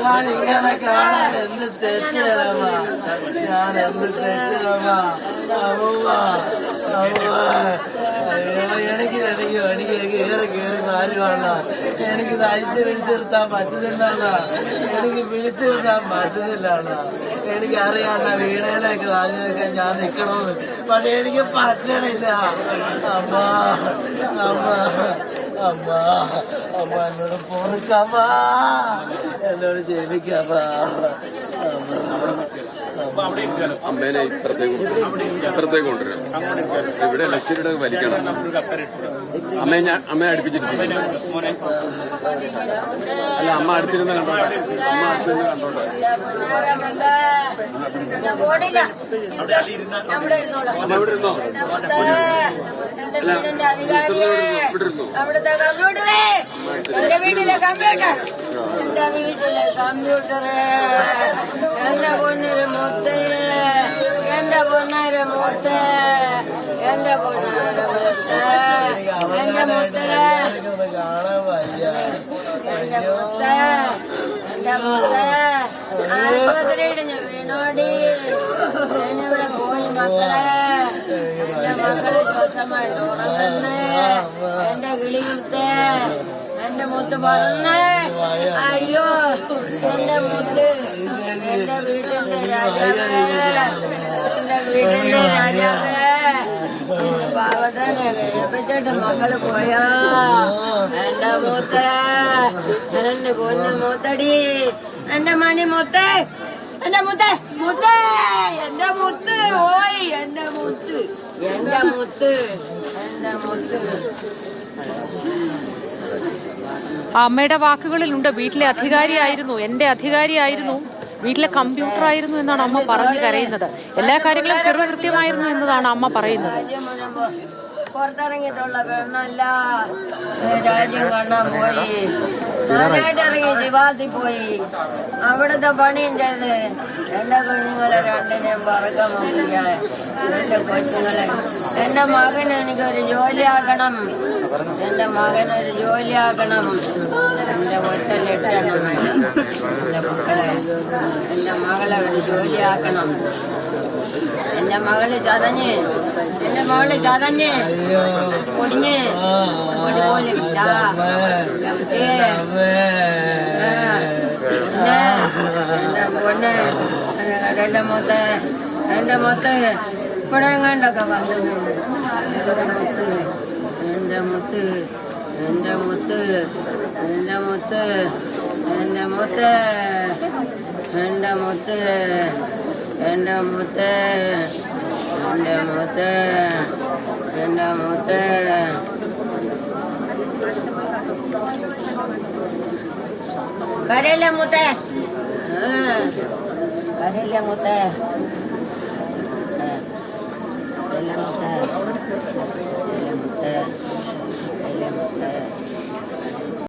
ഞാൻ ഇങ്ങനെ കാണാൻ എന്ത് ഞാൻ എന്ത് തെറ്റിയതമ്മ അമ്മ അമ്മ അയ്യോ എനിക്ക് എനിക്ക് എനിക്ക് കയറി കാര്യമല്ല എനിക്ക് തയ്ച്ച് പിടിച്ചിരുത്താൻ പറ്റുന്നില്ല എനിക്ക് പിടിച്ചിരുത്താൻ പറ്റുന്നില്ല എനിക്ക് അറിയാണ്ട വീണയിലേക്ക് താഴ്ചയൊക്കെ ഞാൻ നിൽക്കണമെന്ന് പക്ഷെ എനിക്ക് പറ്റണില്ല അമ്മ അമ്മ അമ്മ അമ്മ എന്നോട് പൊറുക്കമ്മ എന്നോട് ക്ഷമിക്കമ്മ അമ്മേനെ ഇപ്പുറത്തേക്ക് കൊണ്ടുവരും. ഇവിടെ ലക്ഷ്യയുടെ വലിക്കണം. അമ്മയെ ഞാൻ അമ്മയെ അടുപ്പിച്ചിരിക്കും അല്ല അമ്മ അടുത്തിരുന്ന് കണ്ടോട്ടെ അമ്മ അടുത്തിരുന്ന് കണ്ടോട്ടെ അമ്മ ഇവിടെ ഇരുന്നോ? ഇവിടെ ഇരുന്നോ? അവിടുത്തെ കമ്പ്യൂട്ടറെ എന്റെ വീട്ടിലെ കമ്പ്യൂട്ടർ. എന്റെ വീട്ടിലെ കമ്പ്യൂട്ടറ് എന്റെ പൊന്നിന് മുത്ത് എന്റെ പൊന്നര മുത്ത് എന്റെ പൊന്നര മുത്ത് എന്റെ മുത്ത് എന്റെ മുത്ത് എന്റെ മുത്ത്. ആശുപത്രിയിൽ ഞാൻ വീണോടി ഞാനിവിടെ പോയി മക്കളെ എന്റെ മക്കളെ സ്വസ്ഥമായിട്ട് ഉറങ്ങുന്നേ എന്റെ കിളി എന്റെ മുത്ത് പറഞ്ഞേ അയ്യോ എന്റെ മുത്ത്. എന്റെ വീട്ടിന്റെ രാജാവേ. എന്റെ വീട്ടിന്റെ രാജാവേ. പാവതനെ വേപ്പിച്ചിട്ട് മക്കൾ പോയാ? എന്റെ മുത്ത് എന്റെ പൊന്ന് മുത്തടി. എന്റെ മണി മുത്ത് എന്റെ മുത്ത് മുത്ത് എന്റെ മുത്ത്. ഓയ് എന്റെ മുത്ത്. എന്റെ മുത്ത്. അമ്മയുടെ വാക്കുകളിലുണ്ട്. വീട്ടിലെ അധികാരിയായിരുന്നു. എന്റെ അധികാരിയായിരുന്നു. വീട്ടിലെ കമ്പ്യൂട്ടർ ആയിരുന്നു എന്നാണ് അമ്മ പറഞ്ഞു കരയുന്നത്. എല്ലാ കാര്യങ്ങളും കൃത്യമായിരുന്നു എന്നതാണ് അമ്മ പറയുന്നത്. പുറത്തിറങ്ങിയിട്ടുള്ള പെണ്ണല്ല. രാജ്യം കാണാൻ പോയി. ഞാനായിട്ട് ഇറങ്ങി ശിവാസി പോയി. അവിടുത്തെ പണിയും ചെയ്ത് എന്റെ കുഞ്ഞുങ്ങളെ രണ്ടിനെയും പറക്കം നോക്കിയ. എന്റെ കൊച്ചുങ്ങളെ. എന്റെ മകന് എനിക്കൊരു ജോലിയാക്കണം. എന്റെ മകനൊരു ജോലിയാക്കണം. എന്റെ ഒറ്റ ലക്ഷണം എന്റെ മക്കളെ എന്റെ മകളെ ഒരു ജോലിയാക്കണം. എന്റെ മകൾ ചതഞ്ഞ് എന്റെ മകൾ ചതഞ്ഞ് പൊടിഞ്ഞ് ഒരു പോലും ഇല്ല. എന്റെ പൊന്നെ എന്റെ മൊത്ത എന്റെ മൊത്ത ഇവിടെ എങ്ങാണ്ടൊക്കെ പറഞ്ഞിട്ടുണ്ട് എന്റെ മുത്ത് എന്റെ മുത്ത് എന്റെ മുത്ത് എന്റെ മുത്ത് மூத்த எந்த மூத்த எந்த மூத்த எந்த மூத்த எந்த மூத்த. கரையில மூத்த. கரையில மூத்த.